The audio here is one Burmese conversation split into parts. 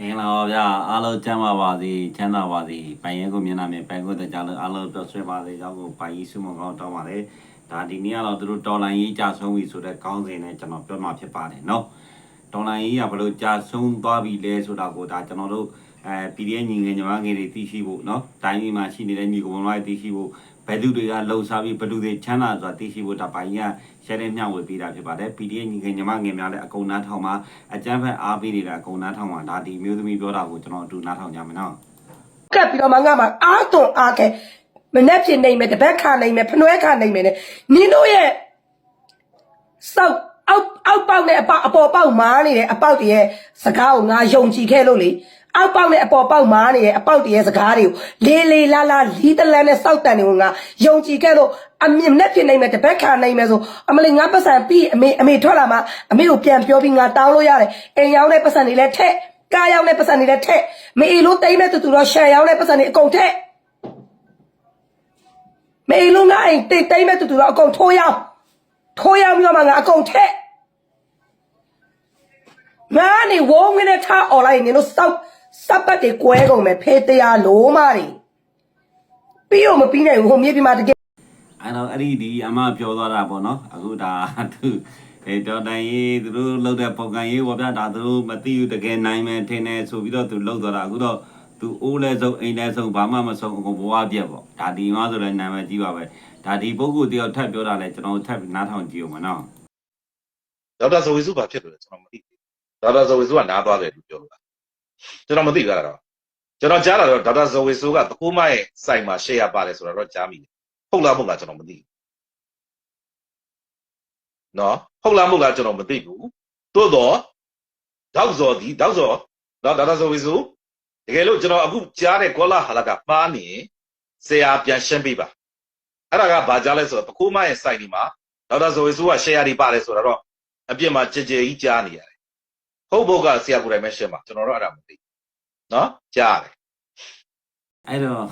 မင်္ဂလာပါဗျာအားလုံးကျမ်းပါပါစေချမ်းသာပါစေပိုင်ရဲကိုမျက်နှာမြင်ပိုင်ကိုတကြလို့အားလုံးပြောဆွဲပါစေရောက်ကိုပိုင်ကြီးစုမကောင်းတောင်းပါတယ်ဒါဒီနေ့ကတော့သူတို့တော်လိုင်းကြီးကြာဆုံးပြီဆိုတော့ကောင်းစဉ်နဲ့ကျွန်တော်ပြောမှာဖြစ်ပါတယ်နော်တော်လိုင်းကြီးကဘလို့ကြာဆုံးသွားပြီလဲဆိုတာကိုဒါကျွန်တော်တို့အဲ PDF ညီငယ်ညီမငယ်တွေသိရှိဖို့နော်တိုင်းပြည်မှာရှိနေတဲ့ညီကောင်မတွေသိရှိဖို့ ဘယ်သူတွေကလှုပ်ရှားပြီးဘယ်သူတွေချမ်းသာဆိုတာသိရှိဖို့ဒါပိုင်ကြီးကရှယ်တဲ့မျှဝေပေးတာဖြစ်ပါတယ် PDF ညီငယ်ညီမငယ်များလည်းအကုန်နားထောင်ပါအကျန်းဖက်အားပေးနေတဲ့အကုန်နားထောင်ပါဒါဒီမျိုးသမီးပြောတာကိုကျွန်တော်အတူနားထောင်ကြမယ်နော်ကပ်ပြီးတော့မှငါမှအားသွန်အားခဲမနဲ့ဖြစ်နေမယ်တပတ်ခါနေမယ်ဖနွဲခါနေမယ်နဲ့နင်တို့ရဲ့စောက်အောက်အောက်ပေါက်နဲ့အပေါက်အပေါ်ပေါက်မားနေတဲ့အပေါက်တည်းရဲ့စကားကိုငါယုံကြည်ခဲ့လို့လေ အောက်ပေါက်နဲ့အပေါ်ပေါက်မားနေတဲ့အပေါက်တည်းရဲ့စကားတွေကိုလေးလေးလာလာလီးတလန်းနဲ့စောက်တန်တွေကိုငါယုံကြည်ခဲ့လို့အမြင်နဲ့ဖြစ်နေမယ်တပတ်ခါနေမယ်ဆိုအမလေးငါပတ်စံပြီးအမေအမေထွက်လာမှအမေကိုပြန်ပြောပြီးငါတောင်းလို့ရတယ်အိမ်ရောက်တဲ့ပတ်စံတွေလည်းထက်ကားရောက်တဲ့ပတ်စံတွေလည်းထက်မအေလို့တိမ့်မဲ့တူတူတော့ရှန်ရောက်တဲ့ပတ်စံတွေအကုန်ထက်မေလုံးငါအိမ်တိတ်တိတ်မဲ့တူတူတော့အကုန်ထိုးရောက်ထိုးရောက်ပြီးတော့မှငါအကုန်ထက်ငါနေဝုန်းငနဲ့ထားអော်လိုက်နေလို့စောက် စပ်ပတ်တွေကွဲကုန်မယ်ဖေးတရားလုံးမတွေပြီးတော့မပြီးနိုင်ဘူးဟိုမြေပြမှာတကယ်အဲ့တော့အဲ့ဒီဒီအမပြောသွားတာပေါ့နော်အခုဒါသူအဲတော်တိုင်ရေးသူတို့လှုပ်တဲ့ပုံကန်ရေးပေါ့ဗျာဒါသူတို့မသိဘူးတကယ်နိုင်မယ်ထင်တယ်ဆိုပြီးတော့သူလှုပ်သွားတာအခုတော့သူအိုးလဲဆုံးအိမ်လဲဆုံးဘာမှမဆုံးအကုန်ဘဝပြက်ပေါ့ဒါဒီမှာဆိုလည်းနာမည်ကြီးပါပဲဒါဒီပုဂ္ဂိုလ်တယောက်ထပ်ပြောတာလဲကျွန်တော်ထပ်နားထောင်ကြည့်အောင်မနော်ဒေါက်တာဇဝေစုဘာဖြစ်လို့လဲကျွန်တော်မသိဘူးဒေါက်တာဇဝေစုကနားသွားတယ်လို့ပြောလို့လား ကျွန်တော်မသိကြတော့ကျွန်တော်ကြားတာတော့ဒေါက်တာဇဝေစုကတကူမရဲ့စိုက်မှာရှေ့ရပါတယ်ဆိုတာတော့ကြားမိတယ်ဟုတ်လားမဟုတ်လားကျွန်တော်မသိဘူးနော်ဟုတ်လားမဟုတ်လားကျွန်တော်မသိဘူးသို့တော့ဒေါက်ဇော်ဒီဒေါက်ဇော်နော်ဒေါက်တာဇဝေစုတကယ်လို့ကျွန်တော်အခုကြားတဲ့ကောလာဟာလကပါနေဆရာပြန်ရှင်းပေးပါအဲ့ဒါကဘာကြားလဲဆိုတော့တကူမရဲ့စိုက်ဒီမှာဒေါက်တာဇဝေစုကရှေ့ရဒီပါတယ်ဆိုတာတော့အပြစ်မှာကြည်ကြည်ကြီးကြားနေရတယ် ဟုတ်ဘုတ်ကဆရာကိုယ်တိုင်ပဲရှင်းပါကျွန်တော်တို့အဲ့ဒါမသိဘူးနော်ကြားတယ်အဲ့တော့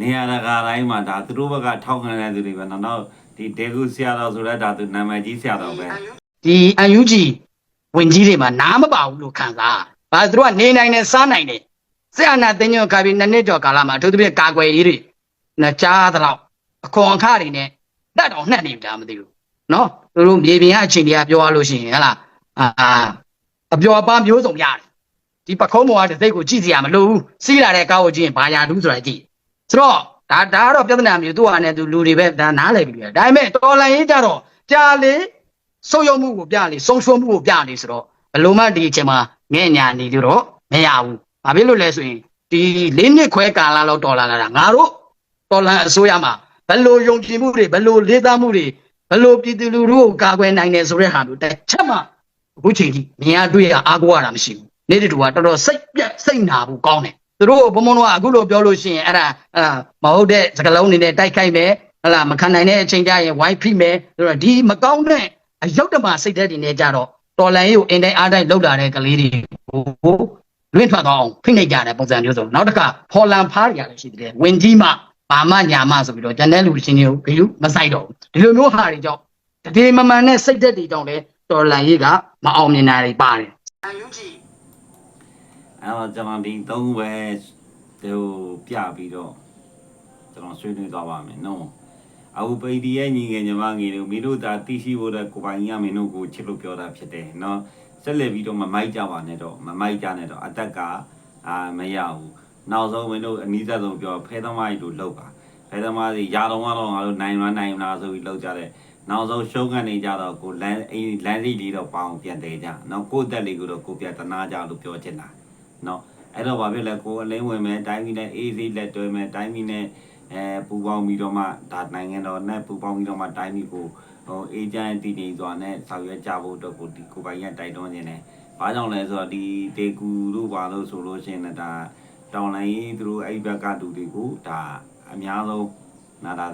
နေရာတကာတိုင်းမှာဒါသူတို့ဘက်ကထောက်ခံတဲ့သူတွေပဲနော်နောက်ဒီဒေဂူဆရာတော်ဆိုတဲ့ဒါသူနာမည်ကြီးဆရာတော်ပဲဒီအန်ယူဂျီဝင်ကြီးတွေမှာနားမပါဘူးလို့ခံစား။ဘာသူတို့ကနေနိုင်တယ်စားနိုင်တယ်။ဆရာနာတင်ညောခါပြီးနှစ်နှစ်ကျော်ကာလမှာအထူးသဖြင့်ကာကွယ်ရေးတွေနဲ့ကြားသလောက်အခွန်အခတွေနဲ့တက်တော်နှက်နေပြီဒါမသိဘူး။ နော်သူတို့မြေပြင်အချိန်တွေကပြောရလို့ရှိရင်ဟလာအာအပျော်ပါမျိုးစုံရတယ်။ဒီပခုံးမော်ကတစ်စိတ်ကိုကြည့်စီရမလို့ဘူး။စီးလာတဲ့ကားကိုကြည့်ရင်ဘာယာတူးဆိုတာကြည့်။ဆိုတော့ဒါဒါကတော့ပြဿနာမျိုးသူ့ဟာနဲ့သူလူတွေပဲဒါနားလည်ပြီပဲ။ဒါပေမဲ့တော်လန်ရေးကြတော့ကြာလေဆုံးယုံမှုကိုပြလေဆုံးရှုံးမှုကိုပြလေဆိုတော့ဘယ်လိုမှဒီအချိန်မှာငဲ့ညာနေကြတော့မရဘူး။ဘာဖြစ်လို့လဲဆိုရင်ဒီလေးနှစ်ခွဲကာလလောက်တော်လာလာတာငါတို့တော်လန်အစိုးရမှာဘယ်လိုယုံကြည်မှုတွေဘယ်လိုလေးသားမှုတွေ ဘယ်လိုပြည်သူလူထုကိုကာကွယ်နိုင်တယ်ဆိုတဲ့ဟာမျိုးတစ်ချက်မှအခုချိန်ထိမြင်ရတွေ့ရအားကိုးရတာမရှိဘူး။နေ့တူကတော်တော်စိတ်ပြက်စိတ်နာဘူးကောင်းတယ်။သူတို့ဘုံဘုံတော့အခုလိုပြောလို့ရှိရင်အဲ့ဒါအဲ့ဒါမဟုတ်တဲ့စကလုံးနေနဲ့တိုက်ခိုက်မယ်ဟလာမခံနိုင်တဲ့အချိန်ကျရင်ဝိုင်းဖိမယ်ဆိုတော့ဒီမကောင်းတဲ့အယုတ်တမစိတ်ဓာတ်တွေနဲ့ကြတော့တော်လန်ရေးကိုအင်တိုင်းအားတိုင်းလောက်လာတဲ့ကလေးတွေကိုလွင့်ထွက်သွားအောင်ဖိနှိပ်ကြတဲ့ပုံစံမျိုးဆိုနောက်တစ်ခါဖော်လန်ဖားရတယ်ရှိတယ်ဝင်ကြီးမှ ဘာမှညာမှဆိုပြီးတော့ဂျန်တဲ့လူချင်းတွေကိုဂယုမဆိုင်တော့ဘူးဒီလိုမျိုးဟာတွေကြောင့်တတိမမှန်တဲ့စိတ်ဓာတ်တွေကြောင့်လည်းတော်လန်ရေးကမအောင်မြင်တာတွေပါတယ်အန်ယူဂျီအဲ့တော့ကျွန်တော်ဒီသုံးပဲဟိုပြပြီးတော့ကျွန်တော်ဆွေးနွေးသွားပါမယ်နော်အခုပိဒီရဲ့ညီငယ်ညီမငယ်တို့မင်းတို့ဒါသိရှိဖို့တဲ့ကိုပိုင်ကြီးကမင်းတို့ကိုချစ်လို့ပြောတာဖြစ်တယ်နော်ဆက်လက်ပြီးတော့မမိုက်ကြပါနဲ့တော့မမိုက်ကြနဲ့တော့အတက်ကအာမရဘူး နောက်ဆုံးမင်းတို့အနီးသက်ဆုံးပြောဖဲသမားကြီးတို့လှုပ်ပါဖဲသမားကြီးရာတော်ကတော့ငါတို့နိုင်မလားနိုင်မလားဆိုပြီးလှုပ်ကြတယ်နောက်ဆုံးရှုံးကနေကြတော့ကိုလမ်းအင်းလမ်းစီလေးတော့ပေါအောင်ပြန်တယ်ကြနော်ကိုသက်လေးကိုတော့ကိုပြတနာကြလို့ပြောချင်တာနော်အဲ့တော့ဘာဖြစ်လဲကိုအလင်းဝင်မယ်တိုင်းပြည်နဲ့အေးစေးလက်တွဲမယ်တိုင်းပြည်နဲ့အဲပူပေါင်းပြီးတော့မှဒါနိုင်ငံတော်နဲ့ပူပေါင်းပြီးတော့မှတိုင်းပြည်ကိုဟိုအေဂျင့်တည်နေစွာနဲ့ဆောင်ရွက်ကြဖို့အတွက်ကိုဒီကိုပိုင်ရတိုက်တွန်းနေတယ်။ဘာကြောင့်လဲဆိုတော့ဒီတေကူတို့ပါလို့ဆိုလို့ရှိရင်ဒါ တောင်လိုင်းသူတို့အဲ့ဘက်ကလူတွေကိုဒါအများဆုံးနာတာ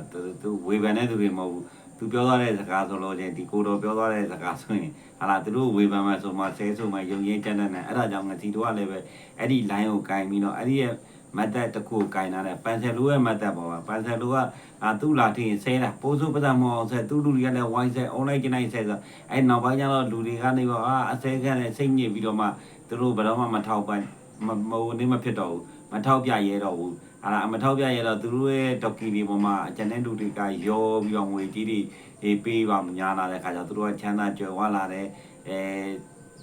သူဝေဖန်တဲ့သူတွေမဟုတ်ဘူး။သူပြောသွားတဲ့စကားဆိုလို့ချင်းဒီကိုတော်ပြောသွားတဲ့စကားဆိုရင်ဟာလာသူတို့ဝေဖန်မှဆိုမှဆဲဆိုမှယုံရင်ကျန်တဲ့နဲ့အဲ့ဒါကြောင့်ငါဒီတို့ကလည်းပဲအဲ့ဒီ line ကိုကင်ပြီးတော့အဲ့ဒီရဲ့မတ်တက်တစ်ခုကင်လာတဲ့ပန်ဆယ်လိုရဲ့မတ်တက်ပေါ်မှာပန်ဆယ်လိုကအာသူ့လာထင်းဆဲတာပိုးစိုးပဒမောအောင်ဆဲသူ့လူတွေကလည်းဝိုင်းဆဲ online ကျနိုင်ဆဲဆိုအဲ့နောက်ပိုင်းကျတော့လူတွေကနေပါအာအဆဲခန့်နဲ့စိတ်ညစ်ပြီးတော့မှသူတို့ဘယ်တော့မှမထောက်ပံ့ မမဟိုနေမဖြစ်တော့ဘူးမထောက်ပြရဲတော့ဘူးဟာလားမထောက်ပြရဲတော့သူတို့ရဲ့ဒေါက်ကီတွေပေါ်မှာကျန်တဲ့လူတွေကရောပြီးတော့ငွေကြီးတွေအေးပေးပါမညာလာတဲ့ခါကျတော့သူတို့ကချမ်းသာကြွယ်ဝလာတဲ့အဲ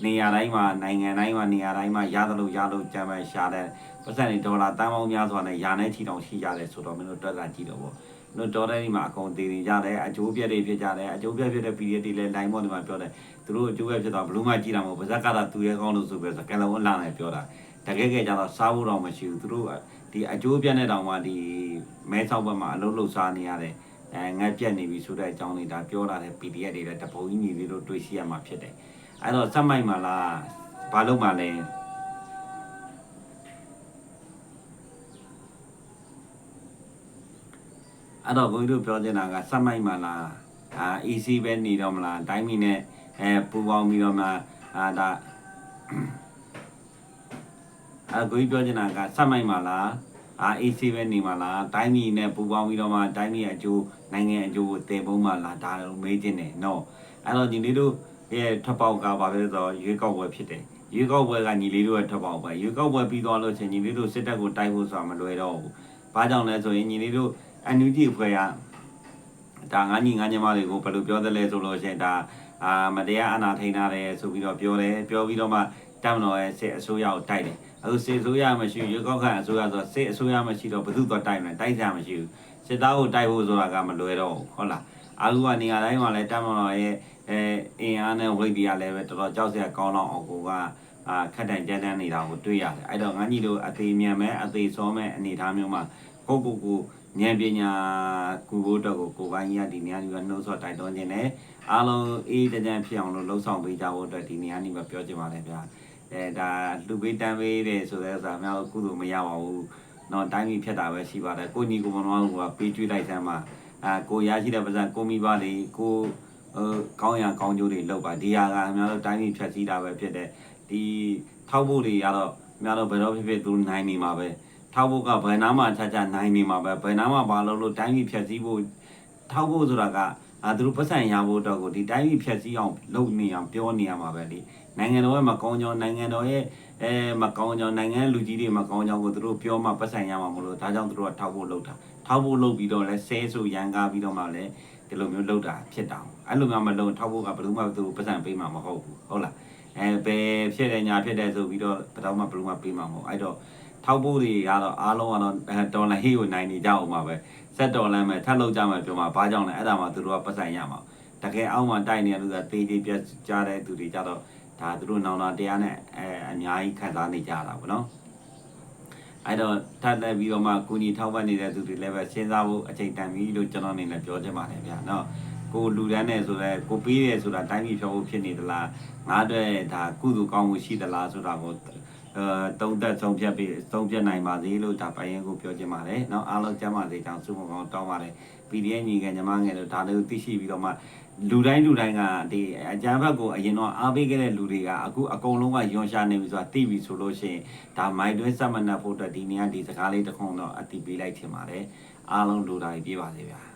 နေရာတိုင်းမှာနိုင်ငံတိုင်းမှာနေရာတိုင်းမှာရတယ်လို့ရလို့ကြမ်းပဲရှာတဲ့ပတ်စံတွေဒေါ်လာတန်ပေါင်းများစွာနဲ့ယာနဲ့ချီတောင်ရှိကြတယ်ဆိုတော့မင်းတို့တွက်ကကြည့်တော့ဗောမင်းတို့တော်တဲ့ဒီမှာအကုန်တည်နေကြတယ်အကျိုးပြက်တွေဖြစ်ကြတယ်အကျိုးပြက်ဖြစ်တဲ့ PDF တွေလည်း line ပေါ်ဒီမှာပြောတယ်သူတို့အကျိုးပြက်ဖြစ်တော့ဘလို့မှကြည့်တာမဟုတ်ပါဇက်ကတာသူရဲ့ကောင်းလို့ဆိုပြီးတော့ကဲလုံးအလန့်နဲ့ပြောတာ တကယ်ကဲကျတော့စားဖို့တော့မရှိဘူးသူတို့ဒီအကျိုးပြက်တဲ့တောင်မှဒီမဲဆောက်ဘက်မှာအလုံးလုံးစားနေရတယ်အဲငတ်ပြက်နေပြီဆိုတဲ့အကြောင်းလေးဒါပြောလာတဲ့ PDF တွေလည်းတပုံကြီးညီလေးတို့တွေ့ရှိရမှာဖြစ်တယ်အဲ့တော့စက်မိုက်မှာလားဘာလို့မှလဲအဲ့တော့ကိုကြီးတို့ပြောချင်တာကစက်မိုက်မှာလားအာ EC ပဲနေတော့မလားတိုင်းမီနဲ့အဲပူပေါင်းပြီးတော့မှအာဒါ အဲ့ကိုကြီးပြောချင်တာကစက်မိုက်မှာလားအာ EC ပဲနေမှာလားတိုင်းမီနဲ့ပူပေါင်းပြီးတော့မှတိုင်းမီအကျိုးနိုင်ငံအကျိုးကိုတည်ပုံးမှာလားဒါလို့မေးချင်တယ်နော်အဲ့တော့ဒီနေ့တို့ရဲ့ထပ်ပေါက်ကဘာပဲဆိုတော့ရွေးကောက်ပွဲဖြစ်တယ်ရွေးကောက်ပွဲကညီလေးတို့ရဲ့ထပ်ပေါက်ပဲရွေးကောက်ပွဲပြီးသွားလို့ချင်းညီလေးတို့စစ်တပ်ကိုတိုက်ဖို့ဆိုတာမလွယ်တော့ဘူးဘာကြောင့်လဲဆိုရင်ညီလေးတို့အန်ယူဂျီအဖွဲ့ကဒါငါညီငါညီမတွေကိုဘယ်လိုပြောသလဲဆိုလို့ရှိရင်ဒါအာမတရားအနာထိန်ထားတယ်ဆိုပြီးတော့ပြောတယ်ပြောပြီးတော့မှတမတော်ရဲ့စစ်အစိုးရကိုတိုက်တယ် အခုစစ်အစိုးရမရှိရွေးကောက်ခံအစိုးရဆိုတော့စစ်အစိုးရမရှိတော့ဘယ်သူတော့တိုက်မလဲတိုက်ကြမရှိဘူးစစ်သားကိုတိုက်ဖို့ဆိုတာကမလွယ်တော့ဘူးဟုတ်လားအခုကနေရာတိုင်းမှာလည်းတမတော်ရဲ့အဲအင်အားနဲ့ဝိတ်တွေကလည်းပဲတော်တော်ကြောက်စရာကောင်းတော့အောင်ကိုကအာခက်တန်ကြမ်းတမ်းနေတာကိုတွေ့ရတယ်အဲ့တော့ငါညီတို့အသေးမြန်မဲ့အသေးစောမဲ့အနေအထားမျိုးမှာကိုကိုကိုဉာဏ်ပညာကူဖို့တော့ကိုကိုပိုင်းကြီးကဒီနေရာကြီးကနှုတ်ဆော့တိုက်တွန်းခြင်းနဲ့အားလုံးအေးတကြံဖြစ်အောင်လို့လှုံ့ဆော်ပေးကြဖို့အတွက်ဒီနေရာนี้မှာပြောချင်ပါတယ်ဗျာ အဲဒါလူပေးတန်းပေးတယ်ဆိုတဲ့ဥစ္စာများကုသိုလ်မရပါဘူးတော့တိုင်းပြည်ဖြစ်တာပဲရှိပါတယ်ကိုညီကိုမတော်ကပေးကျွေးလိုက်စမ်းပါအာကိုရရှိတဲ့ပါစံကိုမိပါလေကိုဟိုကောင်းရန်ကောင်းကျိုးတွေလောက်ပါဒီဟာကအများတို့တိုင်းပြည်ဖြတ်စည်းတာပဲဖြစ်တဲ့ဒီထောက်ဖို့တွေကတော့အများတို့ဘယ်တော့ဖြစ်ဖြစ်သူနိုင်နေမှာပဲထောက်ဖို့ကဘယ်နာမှချာချာနိုင်နေမှာပဲဘယ်နာမှဘာလို့လို့တိုင်းပြည်ဖြတ်စည်းဖို့ထောက်ဖို့ဆိုတာကအာသူတို့ပတ်စံရဖို့အတွက်ကိုဒီတိုင်းပြည်ဖြတ်စည်းအောင်လုပ်နေအောင်ပြောနေရမှာပဲလေ နိုင်ငံတော်ရဲ့မကောင်းကြောင်းနိုင်ငံတော်ရဲ့အဲမကောင်းကြောင်းနိုင်ငံလူကြီးတွေမကောင်းကြောင်းကိုသူတို့ပြောမှပတ်စံရမှာမလို့ဒါကြောင့်သူတို့ကထောက်ဖို့လုပ်တာထောက်ဖို့လုပ်ပြီးတော့လဲဆဲဆိုရန်ကားပြီးတော့မှလဲဒီလိုမျိုးလုပ်တာဖြစ်တာ။အဲ့လိုမျိုးမလုပ်ထောက်ဖို့ကဘယ်လိုမှသူပတ်စံပေးမှာမဟုတ်ဘူး။ဟုတ်လား။အဲဘယ်ဖြစ်တယ်ညာဖြစ်တယ်ဆိုပြီးတော့ဘယ်တော့မှဘယ်လိုမှပေးမှာမဟုတ်။အဲ့တော့ထောက်ဖို့တွေကတော့အားလုံးကတော့အဲဒေါ်လာဟေးကိုနိုင်နေကြအောင်ပါပဲ။စက်ဒေါ်လာမဲ့ထပ်လောက်ကြမှာပြောမှာဘာကြောင့်လဲအဲ့ဒါမှသူတို့ကပတ်စံရမှာ။တကယ်အောက်မှာတိုက်နေရလို့ဆိုတာတေးသေးပြတ်ကြတဲ့သူတွေကြတော့ ဒါသူတို့နောင်နာတရားနဲ့အဲအများကြီးခံစားနေကြတာပေါ့နော်။အဲ့တော့ထပ်လက်ပြီးတော့မှကိုကြီးထောက်ပံ့နေတဲ့သူတွေလည်းပဲစဉ်းစားဖို့အချိန်တန်ပြီလို့ကျွန်တော်အနေနဲ့ပြောချင်ပါတယ်ဗျာနော်ကိုလူတန်းနေဆိုတော့ကိုပေးတယ်ဆိုတာတိုင်းပြည်ဖြောဖို့ဖြစ်နေသလားငါအတွက်ဒါကုသိုလ်ကောင်းမှုရှိသလားဆိုတာကို အဲတုံးသက်ဆုံးဖြတ်ပြီးဆုံးဖြတ်နိုင်ပါစေလို့ဒါပိုင်ရင်ကိုပြောချင်ပါတယ်နော်အားလုံးကျမ်းပါစေကြောင်းဆုမကောင်းတောင်းပါတယ် PDF ညီကညီမငယ်တို့ဒါလေးကိုသိရှိပြီးတော့မှလူတိုင်းလူတိုင်းကဒီအကြမ်းဖက်ကိုအရင်တော့အားပေးခဲ့တဲ့လူတွေကအခုအကုန်လုံးကယွန်ရှာနေပြီဆိုတာသိပြီဆိုလို့ရှိရင်ဒါမိုက်တွင်းစက်မနက်ဖို့အတွက်ဒီနေ့ကဒီစကားလေးတစ်ခုတော့အတိပေးလိုက်ချင်ပါတယ်အားလုံးလူတိုင်းပြပါစေဗျာ